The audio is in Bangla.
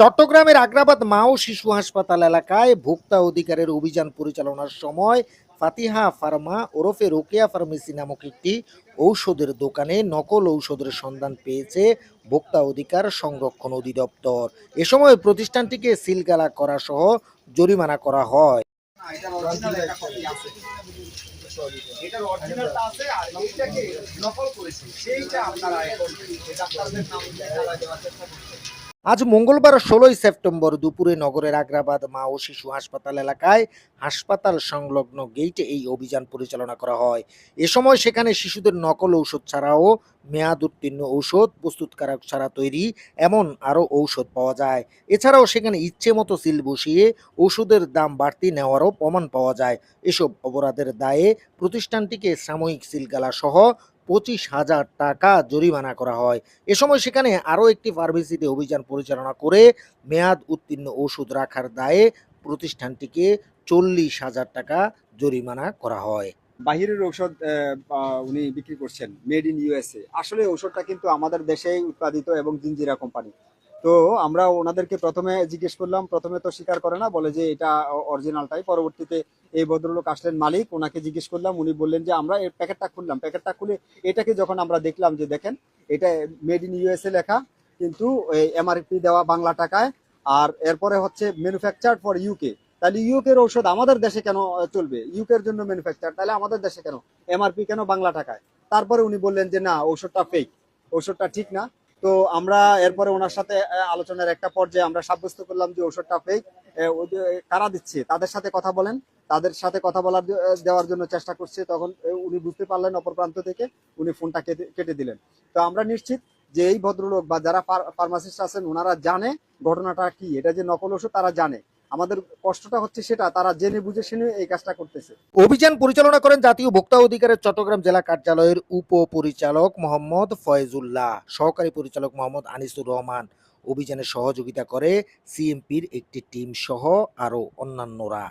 চট্টগ্রামের আগ্রাবাদ মা ও শিশু হাসপাতাল এলাকায় ভোক্তা অধিকারের অভিযান পরিচালনার সময় ফাতিহা ফার্মা ওরফে রোকেয়া ফার্মেসি নামক একটি ঔষধের দোকানে নকল ঔষধের সন্ধান পেয়েছে ভোক্তা অধিকার সংরক্ষণ অধিদপ্তর। এ সময় প্রতিষ্ঠানটিকে সিলগালা করা সহ জরিমানা করা হয়। এটার। অরিজিনালটা আছে আর এইটাকে নকল করেছে সেইটা আপনারা এখন ডাক্তারদের নাম দেওয়ার চেষ্টা করছেন আজ মঙ্গলবার ষোলোই সেপ্টেম্বর দুপুরে নগরের আগ্রাবাদ মা ও শিশু হাসপাতাল এলাকায় হাসপাতাল সংলগ্ন গেইটে এই অভিযান পরিচালনা করা হয়। এ সময় সেখানে শিশুদের নকল ঔষধ ছাড়াও মেয়াদ উত্তীর্ণ ঔষধ, প্রস্তুতকারক ছাড়া তৈরি এমন আরও ঔষধ পাওয়া যায়। এছাড়াও সেখানে ইচ্ছে মতো সিল বসিয়ে ওষুধের দাম বাড়তি নেওয়ারও প্রমাণ পাওয়া যায়। এসব অপরাধের দায়ে প্রতিষ্ঠানটিকে সাময়িক সিলগালা সহ পঁচিশ হাজার টাকা জরিমানা করা হয়। এ সময় সেখানে আরও একটি ফার্মেসিতে অভিযান পরিচালনা করে মেয়াদ উত্তীর্ণ ওষুধ রাখার দায়ে প্রতিষ্ঠানটিকে চল্লিশ হাজার টাকা জরিমানা করা হয়। বাহিরের ঔষধ উনি বিক্রি করছেন, মেড ইন ইউএসএ আসলে ঔষধটা কিন্তু আমাদের দেশেই উৎপাদিত এবং জিঞ্জিরা কোম্পানি। তো আমরা ওনাদেরকে প্রথমে জিজ্ঞেস করলাম, প্রথমে তো স্বীকার করে না, বলে যে এটা অরিজিনালটাই পরবর্তীতে এই ভদ্রলোক আসলেন মালিক, ওনাকে জিজ্ঞেস করলাম, উনি বললেন যে আমরা এই প্যাকেটটা খুললাম। প্যাকেটটা খুলে এটাকে যখন আমরা দেখলাম যে দেখেন, এটা মেড ইন ইউএসএ লেখা, কিন্তু এমআরপি দেওয়া বাংলা টাকায়, আর এরপরে হচ্ছে ম্যানুফ্যাকচার ফর ইউকে তাহলে ইউকের ঔষধ আমাদের দেশে কেন চলবে? ইউকের জন্য ম্যানুফ্যাকচার তাহলে আমাদের দেশে কেন? এমআরপি কেন বাংলা টাকায়? তারপরে উনি বললেন যে না, ঔষধটা ফেক ঔষধটা ঠিক না তো আমরা এরপরে ওনার সাথে আলোচনার একটা পর্যায়ে আমরা সাব্যস্ত করলাম যে ওষুধটা ফেক কারা দিচ্ছে, তাদের সাথে কথা বলেন, তাদের সাথে কথা বলার দেওয়ার জন্য চেষ্টা করছে, তখন উনি বুঝতে পারলেন অপর প্রান্ত থেকে, উনি ফোনটা কেটে কেটে দিলেন। তো আমরা নিশ্চিত যে এই ভদ্রলোক বা যারা ফার্মাসিস্ট আছেন, ওনারা জানে ঘটনাটা কি, এটা যে নকল ওষুধ তারা জানে। আমাদের কষ্টটা হচ্ছে সেটা, তারা জেনে বুঝে শুনে এই কাজটা করতেছে। অভিযান পরিচালনা করেন জাতীয় ভোক্তা অধিকারের চট্টগ্রাম জেলা কার্যালয়ের উপপরিচালক মোহাম্মদ ফয়েজুল্লাহ, সহকারী পরিচালক মোহাম্মদ আনিসুর রহমান। অভিযানে সহযোগিতা করে সিএমপির একটি টিম সহ আরও অন্যান্যরা।